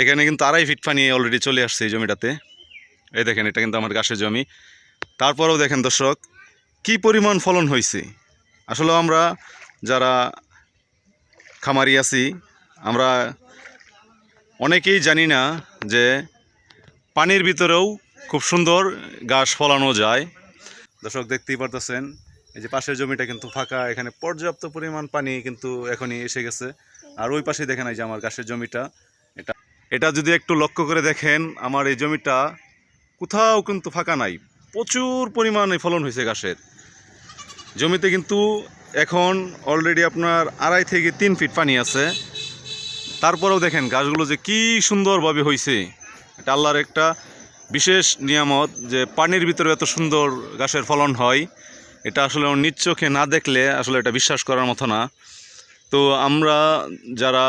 এখানে কিন্তু আড়াই ফিট পানি অলরেডি চলে আসছে এই জমিটাতে। এই দেখেন, এটা কিন্তু আমার গাছের জমি। তারপরেও দেখেন দর্শক, কি পরিমাণ ফলন হয়েছে? আসলে আমরা যারা খামারি আছি, আমরা অনেকেই জানি না যে পানির ভিতরেও খুব সুন্দর গাছ ফলানো যায়। দর্শক, দেখতেই পারতেছেন, এই যে পাশের জমিটা কিন্তু ফাঁকা, এখানে পর্যাপ্ত পরিমাণ পানি কিন্তু এখনই এসে গেছে। আর ওই পাশে দেখেন এই যে আমার গাছের জমিটা। এটা যদি একটু লক্ষ্য করে দেখেন, আমার এই জমিটা কোথাও কিন্তু ফাঁকা নাই। প্রচুর পরিমাণে ফলন হয়েছে গাছের। জমিতে কিন্তু এখন অলরেডি আপনার আড়াই থেকে তিন ফিট পানি আছে। তারপরেও দেখেন গাছগুলো যে কি সুন্দরভাবে হয়েছে এটা আল্লাহর একটা বিশেষ নিয়ামত যে পানির ভিতরে এত সুন্দর গাছের ফলন হয়। এটা আসলে নিজ চোখে না দেখলে আসলে এটা বিশ্বাস করার মতো না। তো আমরা যারা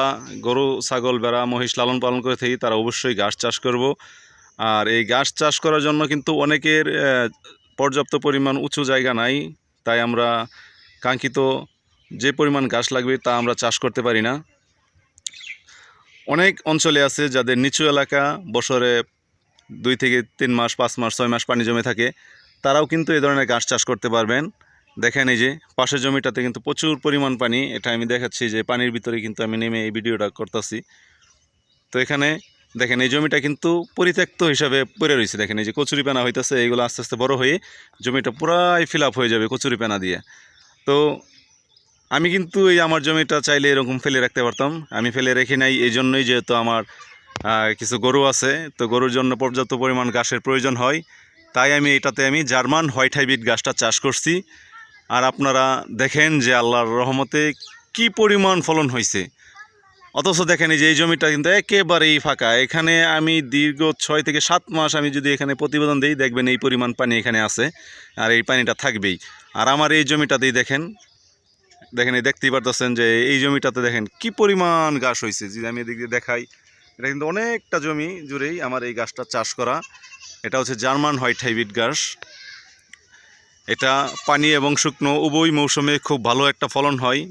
গরু, ছাগল বেড়া মহিষ লালন পালন করে থাকি, তারা অবশ্যই ঘাস চাষ করব। আর এই ঘাস চাষ করার জন্য কিন্তু অনেকের পর্যাপ্ত পরিমাণ উঁচু জায়গা নাই। তাই আমরা কাঙ্ক্ষিত যে পরিমাণ ঘাস লাগবে তা আমরা চাষ করতে পারি না। অনেক অঞ্চলে আছে যাদের নিচু এলাকা বছরে দুই থেকে তিন মাস, পাঁচ মাস, ছয় মাস পানি জমে থাকে, তারাও কিন্তু এই ধরনের ঘাস চাষ করতে পারবেন। দেখেন এই যে, পাশের জমিটাতে কিন্তু প্রচুর পরিমাণ পানি। এটা আমি দেখাচ্ছি যে, পানির ভিতরে কিন্তু আমি নেমে এই ভিডিওটা করতেছি। তো এখানে দেখেন, এই জমিটা কিন্তু পরিত্যক্ত হিসাবে পড়ে রয়েছে। দেখেন, এই যে কচুরি পেনা হইতেছে, এইগুলো আস্তে আস্তে বড় হয়ে জমিটা পুরাই ফিল হয়ে যাবে কচুরি পেনা দিয়ে। তো আমি কিন্তু এই আমার জমিটা চাইলে এরকম ফেলে রাখতে পারতাম। আমি ফেলে রেখে নাই, এই জন্যই যেহেতু আমার কিছু গরু আছে। তো গরুর জন্য পর্যাপ্ত পরিমাণ ঘাসের প্রয়োজন হয়। তাই আমি এটাতে আমি জার্মান হোয়াইট হাইব্রিড গাছটা চাষ করছি। আর আপনারা দেখেন যে আল্লাহর রহমতে কি পরিমাণ ফলন হয়েছে অথচ দেখেন যে এই জমিটা কিন্তু একেবারেই ফাঁকা। এখানে আমি দীর্ঘ ছয় থেকে সাত মাস আমি যদি এখানে প্রতিবেদন দিই, দেখবেন এই পরিমাণ পানি এখানে আছে আর এই পানিটা থাকবেই। আর আমার এই জমিটাতেই দেখেন দেখেন এই দেখতেই পারতেছেন যে এই জমিটাতে দেখেন কি পরিমাণ গাছ হয়েছে যদি আমি এদিক দিয়ে দেখাই, এটা কিন্তু অনেকটা জমি জুড়েই আমার এই গাছটা চাষ করা। এটা হচ্ছে জার্মান হোয়াইট হাইব্রিড গাছ এটা পানি এবং শুকনো উভয় মৌসুমে খুব ভালো একটা ফলন হয়।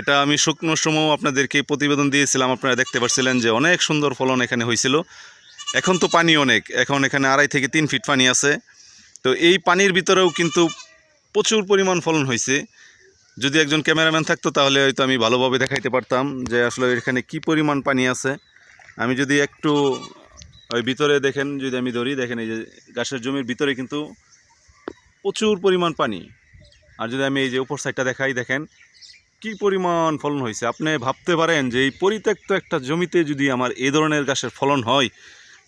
এটা আমি শুকনো সময় আপনাদেরকে প্রতিবেদন দিয়েছিলাম, আপনারা দেখতে পাচ্ছিলেন যে অনেক সুন্দর ফলন এখানে হয়েছিল। এখন তো পানি অনেক, এখন এখানে আড়াই থেকে তিন ফিট পানি আছে। তো এই পানির ভিতরেও কিন্তু প্রচুর পরিমাণ ফলন হয়েছে। যদি একজন ক্যামেরাম্যান থাকতো তাহলে হয়তো আমি ভালোভাবে দেখাইতে পারতাম যে আসলে এখানে কি পরিমাণ পানি আছে। আমি যদি একটু ওই ভিতরে দেখেন, যদি আমি ধরি, দেখেন এই যে গাছের জমির ভিতরে কিন্তু প্রচুর পরিমাণ পানি। আর যদি আমি এই যে উপর সাইডটা দেখাই, দেখেন কি পরিমাণ ফলন হয়েছে। আপনি ভাবতে পারেন যে এই পরিত্যক্ত একটা জমিতে যদি আমার এই ধরনের গাছের ফলন হয়,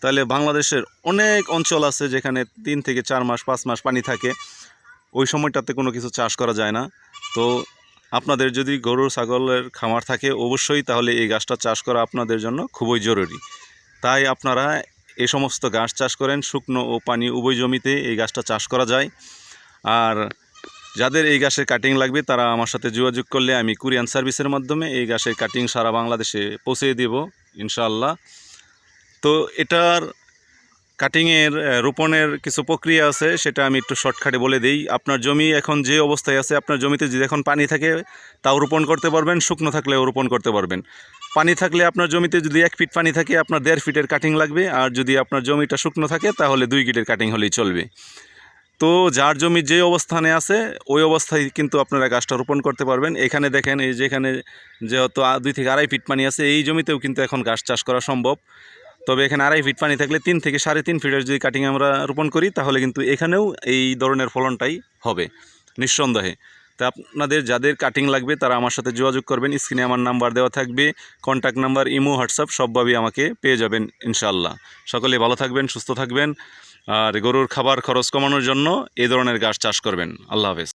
তাহলে বাংলাদেশের অনেক অঞ্চল আছে যেখানে তিন থেকে চার মাস, পাঁচ মাস পানি থাকে। ওই সময়টাতে কোনো কিছু চাষ করা যায় না। তো আপনাদের যদি গরু ছাগলের খামার থাকে, অবশ্যই তাহলে এই গাছটা চাষ করা আপনাদের জন্য খুবই জরুরি। তাই আপনারা এই সমস্ত গাছ চাষ করেন, শুকনো ও পানি উভয় জমিতে এই গাছটা চাষ করা যায়। আর যাদের এই গাছের কাটিং লাগবে, তারা আমার সাথে যোগাযোগ করলে আমি কুরিয়ান সার্ভিসের মাধ্যমে এই গাছের কাটিং সারা বাংলাদেশে পৌঁছে দেব, ইনশাআল্লাহ। তো এটার কাটিংয়ের রোপণের কিছু প্রক্রিয়া আছে, সেটা আমি একটু শর্টকাটে বলে দিই। আপনার জমি এখন যে অবস্থায় আছে, আপনার জমিতে যদি এখন পানি থাকে, তাও রোপণ করতে পারবেন, শুকনো থাকলেও রোপণ করতে পারবেন। পানি থাকলে আপনার জমিতে যদি এক ফিট পানি থাকে, আপনার দেড় ফিটের কাটিং লাগবে, আর যদি আপনার জমিটা শুকনো থাকে, তাহলে দুই ফিটের কাটিং হলেই চলবে। তো যার জমি যে অবস্থানে আছে, ওই অবস্থায় কিন্তু আপনারা গাছটা রোপণ করতে পারবেন। এখানে দেখেন, এই যেখানে যেহেতু দুই থেকে আড়াই ফিট পানি আছে, এই জমিতেও কিন্তু এখন গাছ চাষ করা সম্ভব। তবে এখানে আড়াই ফিট পানি থাকলে তিন থেকে সাড়ে তিন ফিটের যদি কাটিং আমরা রোপণ করি, তাহলে কিন্তু এখানেও এই ধরনের ফলনটাই হবে, নিঃসন্দেহে। তা আপনাদের যাদের কাটিং লাগবে, তারা আমার সাথে যোগাযোগ করবেন স্ক্রিনে আমার নাম্বার দেওয়া থাকবে কন্ট্যাক্ট নাম্বার ইমো হোয়াটসঅ্যাপ সবভাবেই আমাকে পেয়ে যাবেন ইনশাল্লাহ সকলে ভালো থাকবেন, সুস্থ থাকবেন। আর গরুর খাবার খরচ কমানোর জন্য এ ধরনের গাছ চাষ করবেন। আল্লাহ হাফেজ।